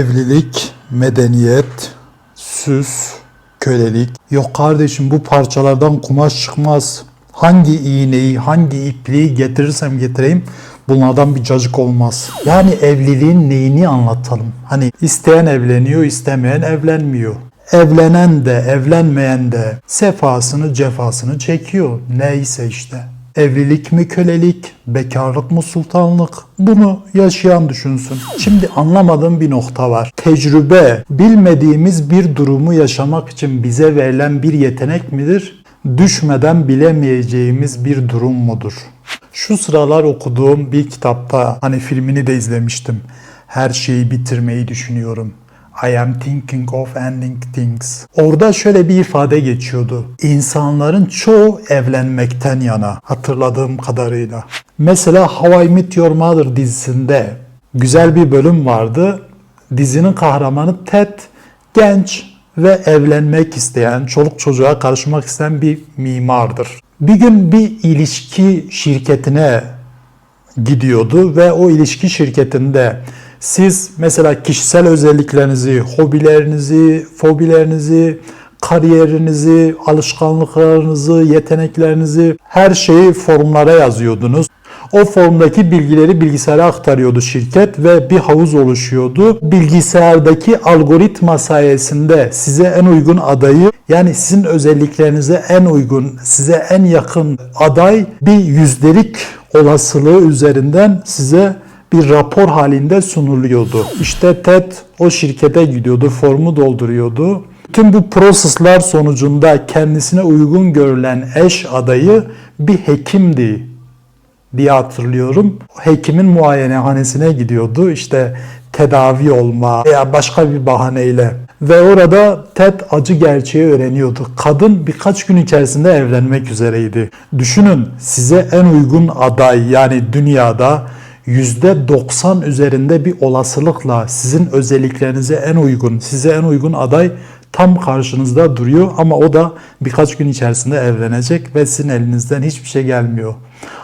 Evlilik, medeniyet, süs, kölelik. Yok kardeşim bu parçalardan kumaş çıkmaz. Hangi iğneyi, hangi ipliği getirirsem getireyim bunlardan bir cacık olmaz. Yani evliliğin neyini anlatalım? Hani isteyen evleniyor, istemeyen evlenmiyor. Evlenen de, evlenmeyen de sefasını, cefasını çekiyor. Neyse işte. Evlilik mi kölelik, bekarlık mı sultanlık? Bunu yaşayan düşünsün. Şimdi anlamadığım bir nokta var. Tecrübe, bilmediğimiz bir durumu yaşamak için bize verilen bir yetenek midir? Düşmeden bilemeyeceğimiz bir durum mudur? Şu sıralar okuduğum bir kitapta, hani filmini de izlemiştim. Her şeyi bitirmeyi düşünüyorum. I am thinking of ending things. Orada şöyle bir ifade geçiyordu. İnsanların çoğu evlenmekten yana hatırladığım kadarıyla. Mesela How I Met Your Mother dizisinde güzel bir bölüm vardı. Dizinin kahramanı Ted genç ve evlenmek isteyen, çoluk çocuğa karışmak isteyen bir mimardır. Bir gün bir ilişki şirketine gidiyordu ve o ilişki şirketinde siz mesela kişisel özelliklerinizi, hobilerinizi, fobilerinizi, kariyerinizi, alışkanlıklarınızı, yeteneklerinizi her şeyi formlara yazıyordunuz. O formdaki bilgileri bilgisayara aktarıyordu şirket ve bir havuz oluşuyordu. Bilgisayardaki algoritma sayesinde size en uygun adayı yani sizin özelliklerinize en uygun, size en yakın aday bir yüzdelik olasılığı üzerinden size bir rapor halinde sunuluyordu. İşte TED o şirkete gidiyordu, formu dolduruyordu. Tüm bu prosesler sonucunda kendisine uygun görülen eş adayı bir hekimdi diye hatırlıyorum. Hekimin muayenehanesine gidiyordu. İşte tedavi olma veya başka bir bahaneyle. Ve orada Ted acı gerçeği öğreniyordu. Kadın birkaç gün içerisinde evlenmek üzereydi. Düşünün size en uygun aday yani dünyada %90 üzerinde bir olasılıkla sizin özelliklerinize en uygun, size en uygun aday tam karşınızda duruyor ama o da birkaç gün içerisinde evlenecek ve sizin elinizden hiçbir şey gelmiyor.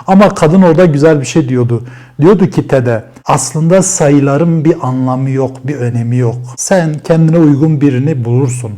Ama kadın orada güzel bir şey diyordu. Diyordu ki Ted'e aslında sayıların bir anlamı yok, bir önemi yok. Sen kendine uygun birini bulursun.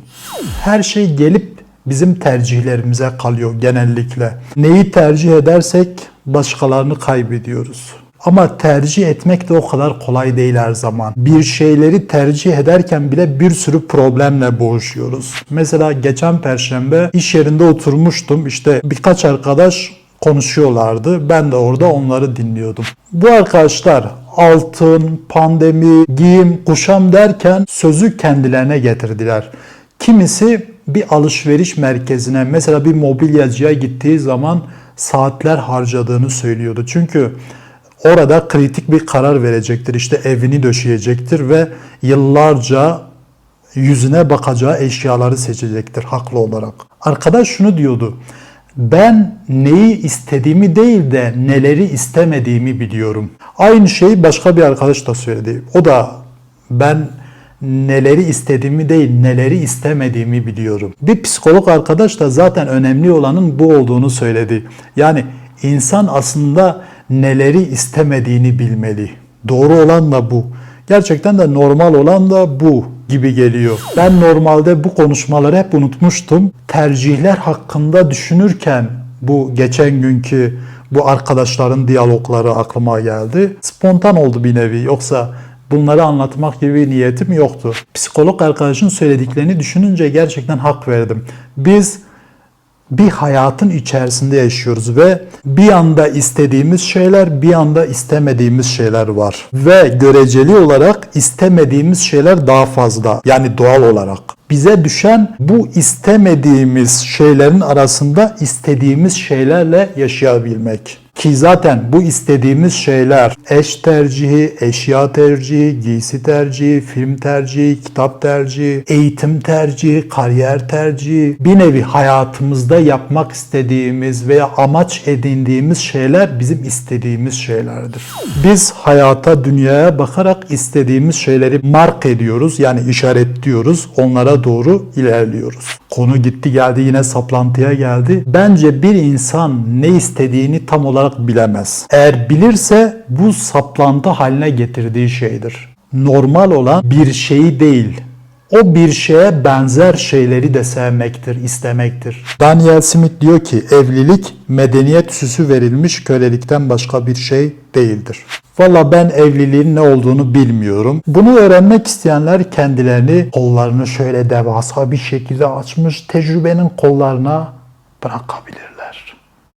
Her şey gelip bizim tercihlerimize kalıyor genellikle. Neyi tercih edersek başkalarını kaybediyoruz. Ama tercih etmek de o kadar kolay değil her zaman. Bir şeyleri tercih ederken bile bir sürü problemle boğuşuyoruz. Mesela geçen perşembe iş yerinde oturmuştum. İşte birkaç arkadaş konuşuyorlardı. Ben de orada onları dinliyordum. Bu arkadaşlar altın, pandemi, giyim, kuşam derken sözü kendilerine getirdiler. Kimisi bir alışveriş merkezine mesela bir mobilyacıya gittiği zaman saatler harcadığını söylüyordu. Çünkü orada kritik bir karar verecektir. İşte evini döşeyecektir ve yıllarca yüzüne bakacağı eşyaları seçecektir haklı olarak. Arkadaş şunu diyordu. Ben neyi istediğimi değil de neleri istemediğimi biliyorum. Aynı şeyi başka bir arkadaş da söyledi. O da ben neleri istediğimi değil neleri istemediğimi biliyorum. Bir psikolog arkadaş da zaten önemli olanın bu olduğunu söyledi. Yani insan aslında neleri istemediğini bilmeli. Doğru olan da bu. Gerçekten de normal olan da bu gibi geliyor. Ben normalde bu konuşmaları hep unutmuştum. Tercihler hakkında düşünürken bu geçen günkü bu arkadaşların diyalogları aklıma geldi. Spontan oldu bir nevi. Yoksa bunları anlatmak gibi niyetim yoktu. Psikolog arkadaşın söylediklerini düşününce gerçekten hak verdim. Biz bir hayatın içerisinde yaşıyoruz ve bir anda istediğimiz şeyler, bir anda istemediğimiz şeyler var. Ve göreceli olarak istemediğimiz şeyler daha fazla. Yani doğal olarak. Bize düşen bu istemediğimiz şeylerin arasında istediğimiz şeylerle yaşayabilmek. Ki zaten bu istediğimiz şeyler eş tercihi, eşya tercihi, giysi tercihi, film tercihi, kitap tercihi, eğitim tercihi, kariyer tercihi, bir nevi hayatımızda yapmak istediğimiz veya amaç edindiğimiz şeyler bizim istediğimiz şeylerdir. Biz hayata, dünyaya bakarak istediğimiz şeyleri mark ediyoruz yani işaretliyoruz, onlara doğru ilerliyoruz. Konu gitti geldi yine saplantıya geldi. Bence bir insan ne istediğini tam olarak bilemez. Eğer bilirse bu saplantı haline getirdiği şeydir. normal olan bir şeyi değil. O bir şeye benzer şeyleri de sevmektir, istemektir. Daniel Smith diyor ki evlilik medeniyet süsü verilmiş kölelikten başka bir şey değildir. Valla ben evliliğin ne olduğunu bilmiyorum. Bunu öğrenmek isteyenler kendilerini kollarını şöyle devasa bir şekilde açmış tecrübenin kollarına bırakabilir.